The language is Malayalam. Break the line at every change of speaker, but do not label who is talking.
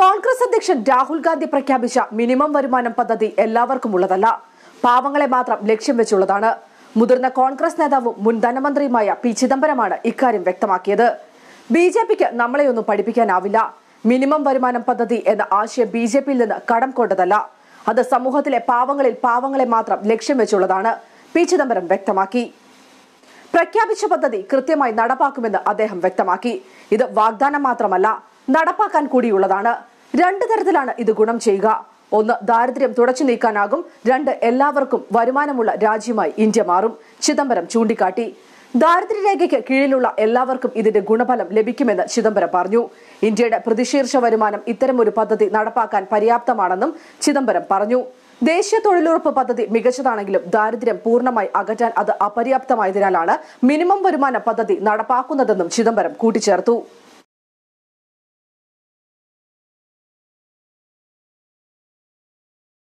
കോൺഗ്രസ് അധ്യക്ഷൻ രാഹുൽ ഗാന്ധി പ്രഖ്യാപിച്ച മിനിമം വരുമാനം പദ്ധതി എല്ലാവർക്കും ഉള്ളതല്ല. പാവങ്ങളെ മാത്രം ലക്ഷ്യം വെച്ചുള്ളതാണ്. മുതിർന്ന കോൺഗ്രസ് നേതാവും മുൻ ധനമന്ത്രിയുമായ പി ചിദംബരമാണ് ഇക്കാര്യം വ്യക്തമാക്കിയത്. ബി ജെ പിക്ക് നമ്മളെയൊന്നും പഠിപ്പിക്കാനാവില്ല. മിനിമം വരുമാനം പദ്ധതി എന്ന ആശയം ബി ജെ പിയിൽ നിന്ന് കടം കൊണ്ടതല്ല. അത് സമൂഹത്തിലെ പാവങ്ങളിൽ പാവങ്ങളെ മാത്രം ലക്ഷ്യം വെച്ചുള്ളതാണ് പി ചിദംബരം വ്യക്തമാക്കി. പ്രഖ്യാപിച്ച പദ്ധതി കൃത്യമായി നടപ്പാക്കുമെന്ന് അദ്ദേഹം വ്യക്തമാക്കി. ഇത് വാഗ്ദാനം മാത്രമല്ല നടപ്പാക്കാൻ കൂടിയുള്ളതാണ്. രണ്ട് തരത്തിലാണ് ഇത് ഗുണം ചെയ്യുക. ഒന്ന് ദാരിദ്ര്യം തുടച്ചു നീക്കാനാകും. രണ്ട് എല്ലാവർക്കും വരുമാനമുള്ള രാജ്യമായി ഇന്ത്യ മാറും. ചിദംബരം ചൂണ്ടിക്കാട്ടി. ദാരിദ്ര്യരേഖയ്ക്ക് കീഴിലുള്ള എല്ലാവർക്കും ഇതിന്റെ ഗുണഫലം ലഭിക്കുമെന്ന് ചിദംബരം പറഞ്ഞു. ഇന്ത്യയുടെ പ്രതിശീർഷ വരുമാനം ഇത്തരമൊരു പദ്ധതി നടപ്പാക്കാൻ പര്യാപ്തമാണെന്നും ചിദംബരം പറഞ്ഞു. ദേശീയ തൊഴിലുറപ്പ് പദ്ധതി മികച്ചതാണെങ്കിലും ദാരിദ്ര്യം പൂർണമായി അകറ്റാൻ അത് അപര്യാപ്തമായതിനാലാണ് മിനിമം വരുമാന പദ്ധതി നടപ്പാക്കുന്നതെന്നും ചിദംബരം കൂട്ടിച്ചേർത്തു.